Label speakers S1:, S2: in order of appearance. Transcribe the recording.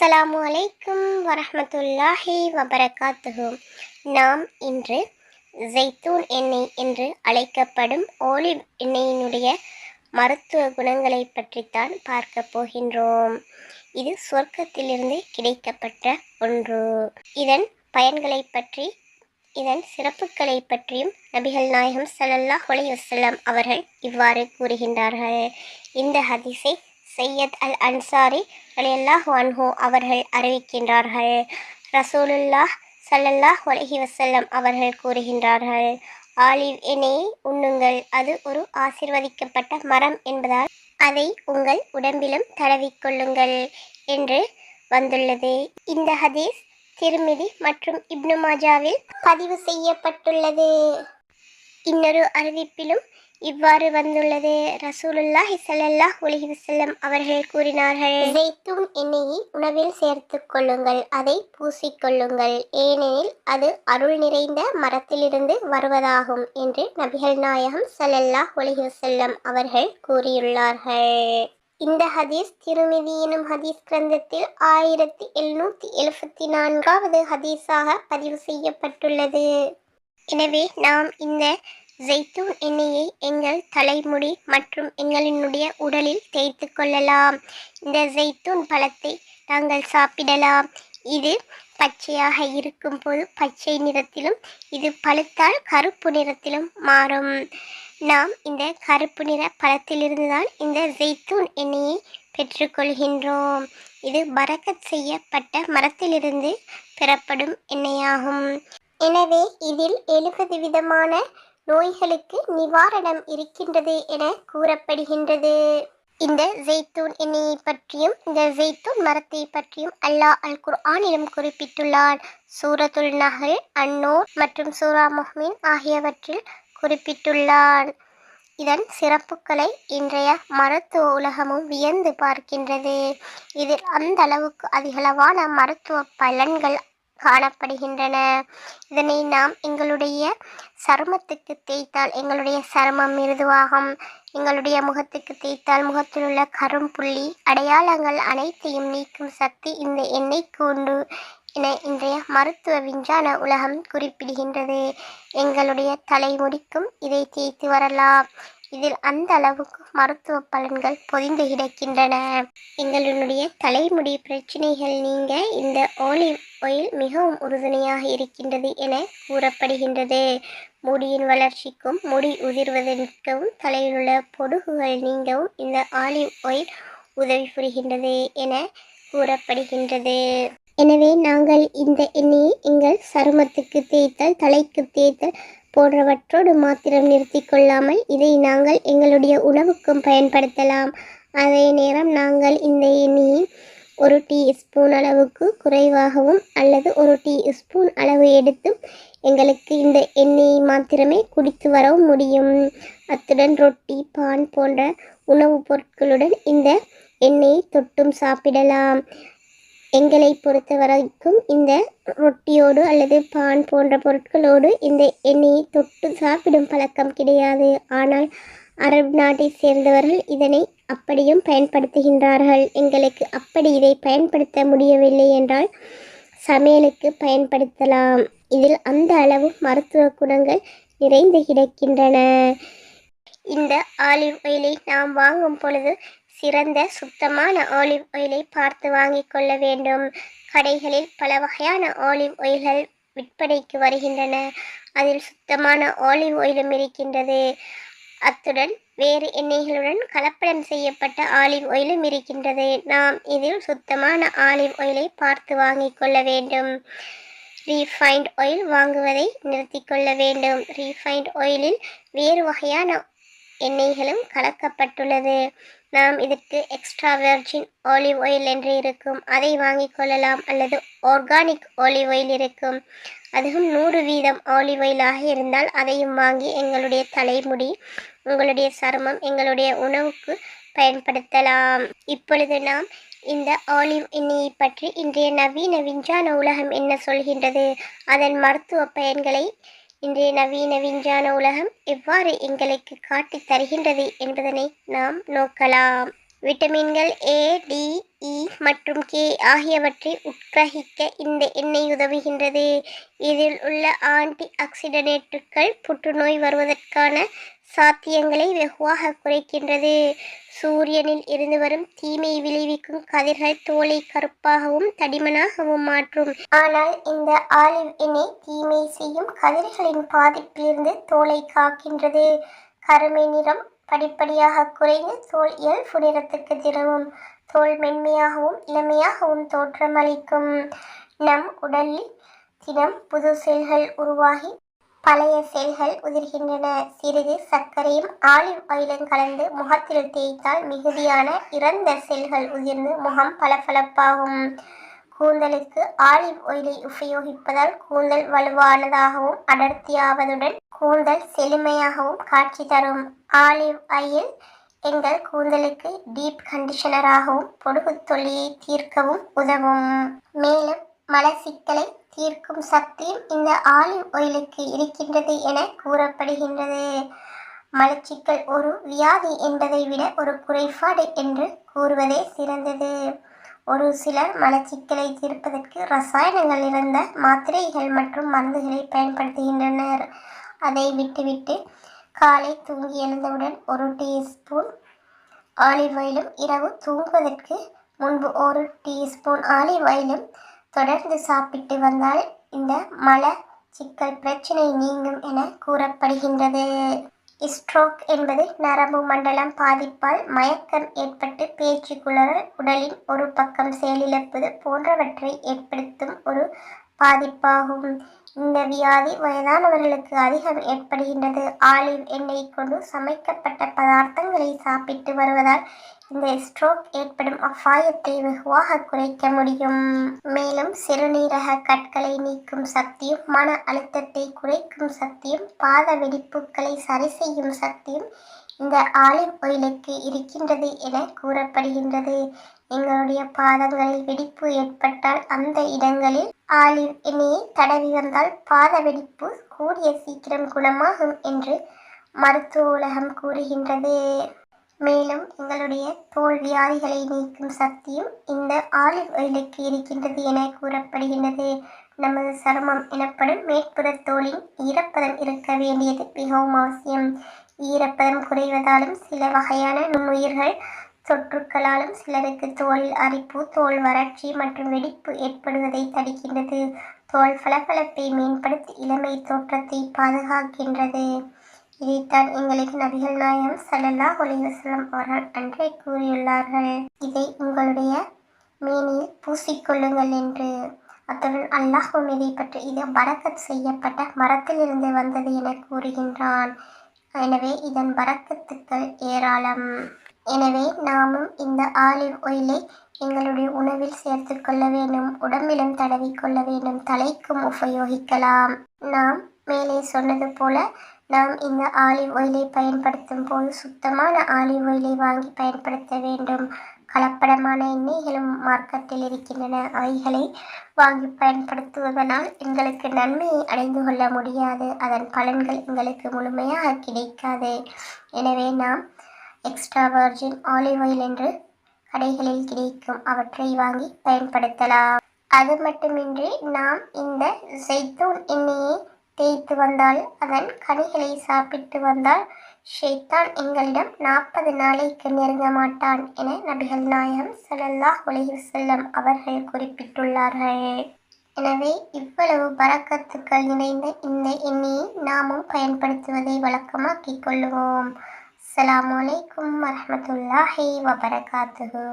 S1: அஸ்ஸலாமு அலைக்கும் வரமத்துல்லாஹி வபரகாத்துஹு. நாம் இன்று ஜெய்தூன் எண்ணெய் என்று அழைக்கப்படும் ஓலிவ் எண்ணெயினுடைய மருத்துவ குணங்களை பற்றித்தான் பார்க்க போகின்றோம். இது சொர்க்கத்திலிருந்து கிடைக்கப்பட்ட ஒன்று. இதன் பயன்களை பற்றி இதன் சிறப்புகளை பற்றியும் நபிகள் நாயகம் சல்லல்லா அலைஹி அவர்கள் இவ்வாறு கூறுகின்றார்கள். இந்த ஹதீஸை சையத் அல் அன்சாரி அலியல்லாஹ் அன்ஹு அவர்கள் அறிவிக்கின்றார்கள். ரசூலுல்லாஹ் சல்லல்லாஹ் அலைஹி வசல்லம் அவர்கள் கூறுகின்றார்கள் ஆலிவ் எண்ணெயை உண்ணுங்கள். அது ஒரு ஆசிர்வதிக்கப்பட்ட மரம் என்பதால் அதை உங்கள் உடம்பிலும் தடவிக்கொள்ளுங்கள் என்று வந்துள்ளது. இந்த ஹதீஸ் திருமிதி மற்றும் இப்னு மாஜாவில் பதிவு செய்யப்பட்டுள்ளது. இன்னொரு அறிவிப்பிலும் இவ்வாறு வந்துள்ளது. ரசூலுல்லாஹி சல்லல்லாஹ் அலைஹி அவர்கள் கூறினார்கள் ஜெய்தூன் எண்ணெயை உணவில் சேர்த்துக் கொள்ளுங்கள் அதை பூசிக்கொள்ளுங்கள் ஏனெனில் அது அருள் நிறைந்த மரத்திலிருந்து வருவதாகும் என்று நபிகள் நாயகம் சல்லல்லாஹ் அலைஹி வஸல்லம் அவர்கள் கூறியுள்ளார்கள். இந்த ஹதீஸ் திருமிதி எனும் ஹதீஸ் கிரந்தத்தில் ஆயிரத்தி எழுநூற்றி எழுபத்தி நான்காவது ஹதீஸாக பதிவு செய்யப்பட்டுள்ளது. எனவே நாம் இந்த ஜெய்தூன் எண்ணெயை எங்கள் தலைமுடி மற்றும் எங்களினுடைய உடலில் தேய்த்து கொள்ளலாம். இந்த ஜெய்தூன் பழத்தை நாங்கள் சாப்பிடலாம். இது பச்சையாக இருக்கும் போது பச்சை நிறத்திலும் இது பழுத்தால் கருப்பு நிறத்திலும் மாறும். நாம் இந்த கருப்பு நிற பழத்திலிருந்து தான் இந்த ஜெய்தூன் எண்ணெயை பெற்றுக்கொள்கின்றோம். இது பரக்கத் செய்யப்பட்ட மரத்திலிருந்து பெறப்படும் எண்ணெயாகும். எனவே இதில் எழுபது விதமான நோய்களுக்கு நிவாரணம் இருக்கின்றது என கூறப்படுகின்றது. இந்த ஜெய்தூன் எண்ணெயை பற்றியும் இந்த ஜெய்தூன் மரத்தை பற்றியும் அல்லாஹ் அல் குர்ஆனிலும் குறிப்பிட்டுள்ளான். சூரத்துல் நகல் அன்னூர் மற்றும் சூரா முஹ்மின் ஆகியவற்றில் குறிப்பிட்டுள்ளான். இதன் சிறப்புகளை இன்றைய மருத்துவ உலகமும் வியந்து பார்க்கின்றது. இதில் அந்த அளவுக்கு அதிகளவான மருத்துவ பலன்கள் காணப்படுகின்றன. இதனை நாம் எங்களுடைய சருமத்துக்கு தேய்த்தால் எங்களுடைய சருமம் மிருதுவாகும். எங்களுடைய முகத்துக்கு தேய்த்தால் முகத்தில் உள்ள கரும்புள்ளி அடையாளங்கள் அனைத்தையும் நீக்கும் சக்தி இந்த எண்ணெய்க்கு உண்டு என இன்றைய மருத்துவ விஞ்ஞான உலகம் குறிப்பிடுகின்றது. எங்களுடைய தலைமுடிக்கும் இதை தேய்த்து வரலாம். இதில் அந்த அளவுக்கு மருத்துவ பலன்கள் பொதிந்து கிடக்கின்றன. எங்களுடைய தலைமுடி பிரச்சனைகள் நீங்க இந்த ஆலிவ் ஆயில் மிகவும் உறுதுணையாக இருக்கின்றது என கூறப்படுகின்றது. முடியின் வளர்ச்சிக்கும் முடி உதிர்வதற்கும் தலையில் உள்ள பொடுகுகள் நீங்கவும் இந்த ஆலிவ் ஆயில் உதவி புரிகின்றது என கூறப்படுகின்றது. எனவே நாங்கள் இந்த எண்ணெயை எங்கள் சருமத்துக்கு தேய்த்தல் தலைக்கு தேய்த்தல் போன்றவற்றோடு மாத்திரம் நிறுத்தி கொள்ளாமல் இதை நாங்கள் எங்களுடைய உணவுக்கும் பயன்படுத்தலாம். அதே நேரம் நாங்கள் இந்த எண்ணெயை ஒரு டீ ஸ்பூன் அளவுக்கு குறைவாகவும் அல்லது ஒரு டீ ஸ்பூன் அளவு எடுத்து எங்களுக்கு இந்த எண்ணெயை மாத்திரமே குடித்து வரவும் முடியும். அத்துடன் ரொட்டி பான் போன்ற உணவுப் பொருட்களுடன் இந்த எண்ணெயை தொட்டும் சாப்பிடலாம். எங்களை பொறுத்த வரைக்கும் இந்த ரொட்டியோடு அல்லது பான் போன்ற பொருட்களோடு இந்த எண்ணெயை தொட்டு சாப்பிடும் பழக்கம் கிடையாது. ஆனால் அரபு நாட்டை சேர்ந்தவர்கள் இதனை அப்படியும் பயன்படுத்துகின்றார்கள். எங்களுக்கு அப்படி இதை பயன்படுத்த முடியவில்லை என்றால் சமையலுக்கு பயன்படுத்தலாம். இதில் அந்த அளவு மருத்துவ குணங்கள் நிறைந்து கிடக்கின்றன. இந்த ஆலிவ் ஆயிலை நாம் வாங்கும் பொழுது சிறந்த சுத்தமான ஆலிவ் ஆயிலை பார்த்து வாங்கிக் கொள்ள வேண்டும். கடைகளில் பல வகையான ஆலிவ் ஆயில்கள் விற்பனைக்கு வருகின்றன. அதில் சுத்தமான ஆலிவ் ஆயிலும் இருக்கின்றது. அத்துடன் வேறு எண்ணெய்களுடன் கலப்படம் செய்யப்பட்ட ஆலிவ் ஆயிலும் இருக்கின்றது. நாம் இதில் சுத்தமான ஆலிவ் ஆயிலை பார்த்து வாங்கிக் கொள்ள வேண்டும். ரீஃபைண்ட் ஆயில் வாங்குவதை நிறுத்தி கொள்ள வேண்டும். ரீஃபைண்ட் ஆயிலில் வேறு வகையான எண்ணெய்களும் கலக்கப்பட்டுள்ளது. நாம் இதற்கு எக்ஸ்ட்ரா வெர்ஜின் ஆலிவ் ஆயில் என்று இருக்கும். அதை வாங்கிக் கொள்ளலாம் அல்லது ஆர்கானிக் ஆலிவ் ஆயில் இருக்கும். அதுவும் நூறு வீதம் ஆலிவ் ஆயிலாக இருந்தால் அதையும் வாங்கி எங்களுடைய தலைமுடி உங்களுடைய சருமம் எங்களுடைய உணவுக்கு பயன்படுத்தலாம். இப்பொழுது நாம் இந்த ஆலிவ் எண்ணெயை பற்றி இன்றைய நவீன விஞ்ஞான உலகம் என்ன சொல்கின்றது? அதன் மருத்துவ பயன்களை இன்றைய நவீன விஞ்ஞான உலகம் எவ்வாறு எங்களுக்கு காட்டித் தருகின்றது என்பதனை நாம் நோக்கலாம். விட்டமின்கள் ஏ டி இ மற்றும் கே ஆகியவற்றை உட்கிரகிக்க இந்த எண்ணெய் உதவுகின்றது. இதில் உள்ள ஆன்டி ஆக்சிடனேட்டுகள் புற்றுநோய் வருவதற்கான சாத்தியங்களை வெகுவாக குறைக்கின்றது. சூரியனில் இருந்து வரும் தீமை விளைவிக்கும் கதிர்கள் தோலை கருப்பாகவும் தடிமனாகவும் மாற்றும். ஆனால் இந்த ஆலிவ் எண்ணெய் தீமை செய்யும் கதிர்களின் பாதிப்பிலிருந்து தோலை காக்கின்றது. கருமை நிறம் படிப்படியாக குறைந்து தோல் இயல்பு நிறத்துக்கு திரவும் தோல் மென்மையாகவும் இளமையாகவும் தோற்றமளிக்கும். நம் உடலில் தினம் புது செல்கள் உருவாகி பழைய செல்கள் உதிர்கின்றன. சிறிது சர்க்கரையும் ஆலிவ் ஆயிலும் கலந்து முகத்தில் தேய்த்தால் மிகுதியான இறந்த செல்கள் உதிர்ந்து முகம் பளபளப்பாகும். கூந்தலுக்கு ஆலிவ் ஆயிலை உபயோகிப்பதால் கூந்தல் வலுவானதாகவும் அடர்த்தியாவதுடன் கூந்தல் செழுமையாகவும் காட்சி தரும். ஆலிவ் ஆயில் எங்கள் கூந்தலுக்கு டீப் கண்டிஷனராகவும் பொடுகு தொல்லியை தீர்க்கவும் உதவும். மேலும் மலசிக்கலை தீர்க்கும் சக்தியும் இந்த ஆலிவ் ஒயிலுக்கு இருக்கின்றது என கூறப்படுகின்றது. மலச்சிக்கல் ஒரு வியாதி என்பதை விட ஒரு குறைபாடு என்று கூறுவதே சிறந்தது. ஒரு சிலர் மலச்சிக்கலை தீர்ப்பதற்கு ரசாயனங்கள் இருந்த மாத்திரைகள் மற்றும் மருந்துகளை பயன்படுத்துகின்றனர். அதை விட்டுவிட்டு காலை தூங்கி எழுந்தவுடன் ஒரு டீஸ்பூன் ஆலிவ் ஆயிலும் இரவு தூங்குவதற்கு முன்பு ஒரு டீஸ்பூன் ஆலிவ் ஆயிலும் தொடர்ந்து சாப்பிட்டு வந்தால் இந்த மல சிக்கல் பிரச்சனை நீங்கும் என கூறப்படுகின்றது. ஸ்ட்ரோக் என்பது நரம்பு மண்டலம் பாதிப்பால் மயக்கம் ஏற்பட்டு பேச்சு குளறல் உடலின் ஒரு பக்கம் செயலிழப்பது போன்றவற்றை ஏற்படுத்தும் ஒரு பாதிப்பாகும். இந்த வியாதி வயதானவர்களுக்கு அதிகம் ஏற்படுகின்றது. ஆலிவ் எண்ணெய் கொண்டு சமைக்கப்பட்ட பதார்த்தங்களை சாப்பிட்டு வருவதால் இந்த ஸ்ட்ரோக் ஏற்படும் அபாயத்தை வெகுவாக குறைக்க முடியும். மேலும் சிறுநீரக கற்களை நீக்கும் சக்தியும் மன அழுத்தத்தை குறைக்கும் சக்தியும் பாத வெடிப்புகளை சரி செய்யும் சக்தியும் இந்த ஆலிவ் ஒயிலுக்கு இருக்கின்றது என கூறப்படுகின்றது. எங்களுடைய பாதங்களில் வெடிப்பு ஏற்பட்டால் அந்த இடங்களில் ஆலிவ் எண்ணெயை தடவி வந்தால் பாத வெடிப்பு கூடிய சீக்கிரம் குணமாகும் என்று மருத்துவ உலகம் கூறுகின்றது. மேலும் எங்களுடைய தோல் வியாதிகளை நீக்கும் சக்தியும் இந்த ஆலிவ் ஆயிலுக்கு இருக்கின்றது என கூறப்படுகின்றது. நமது சருமம் எனப்படும் மேற்புற தோலின் ஈரப்பதம் இருக்க வேண்டியது மிகவும் அவசியம். ஈரப்பதம் குறைவதாலும் சில வகையான நுண்ணுயிர்கள் தொற்றுக்களாலும் சிலருக்கு தோலில் அரிப்பு தோல் வறட்சி மற்றும் வெடிப்பு ஏற்படுவதை தடுக்கின்றது. தோல் பளபளப்பை மேம்படுத்தி இளமை தோற்றத்தை பாதுகாக்கின்றது. இதைத்தான் எங்களுக்கு நபிகள் நாயகம் சல்லல்லா ஒலிவசலம் அவர்கள் அன்றே கூறியுள்ளார்கள். இதை உங்களுடைய மேனியில் பூசிக்கொள்ளுங்கள் என்று. அத்துடன் அல்லாஹும் இதை பற்றி இது பரக்கத் செய்யப்பட்ட மரத்திலிருந்து வந்தது என கூறுகின்றான். எனவே இதன் பரக்கத்துக்கள் ஏராளம். எனவே நாமும் இந்த ஆலிவ் ஒயிலை எங்களுடைய உணவில் சேர்த்து கொள்ள வேண்டும் உடம்பிலும் தடவி கொள்ள வேண்டும் தலைக்கும் உபயோகிக்கலாம். நாம் மேலே சொன்னது போல நாம் இந்த ஆலிவ் ஒயிலை பயன்படுத்தும் போது சுத்தமான ஆலிவ் ஒயிலை வாங்கி பயன்படுத்த வேண்டும். கலப்படமான எண்ணெய்களும் மார்க்கெட்டில் இருக்கின்றன. அவைகளை வாங்கி பயன்படுத்துவதனால் எங்களுக்கு நன்மையை அடைந்து கொள்ள முடியாது. அதன் பலன்கள் எங்களுக்கு முழுமையாக கிடைக்காது. எனவே நாம் எக்ஸ்ட்ரா வர்ஜின் ஆலிவ் ஆயில் என்று கடைகளில் கிடைக்கும் அவற்றை வாங்கி பயன்படுத்தலாம். அது மட்டுமின்றி நாம் இந்த ஜெய்தூன் எண்ணெயை தேய்த்து வந்தால் அதன் கனிகளை சாப்பிட்டு வந்தால் ஷெய்தான் எங்களிடம் நாற்பது நாளைக்கு நெருங்க மாட்டான் என நபிகள் நாயகம் ஸல்லல்லாஹு உலகில் செல்லம் அவர்கள் குறிப்பிட்டுள்ளார்கள். எனவே இவ்வளவு பறக்கத்துக்கள் நிறைந்த இந்த எண்ணியை நாமும் பயன்படுத்துவதை வழக்கமாக்கிக் கொள்ளுவோம். அஸ்ஸலாமு அலைக்கும் வரமத்துல்லாஹி வபரகாத்துஹு.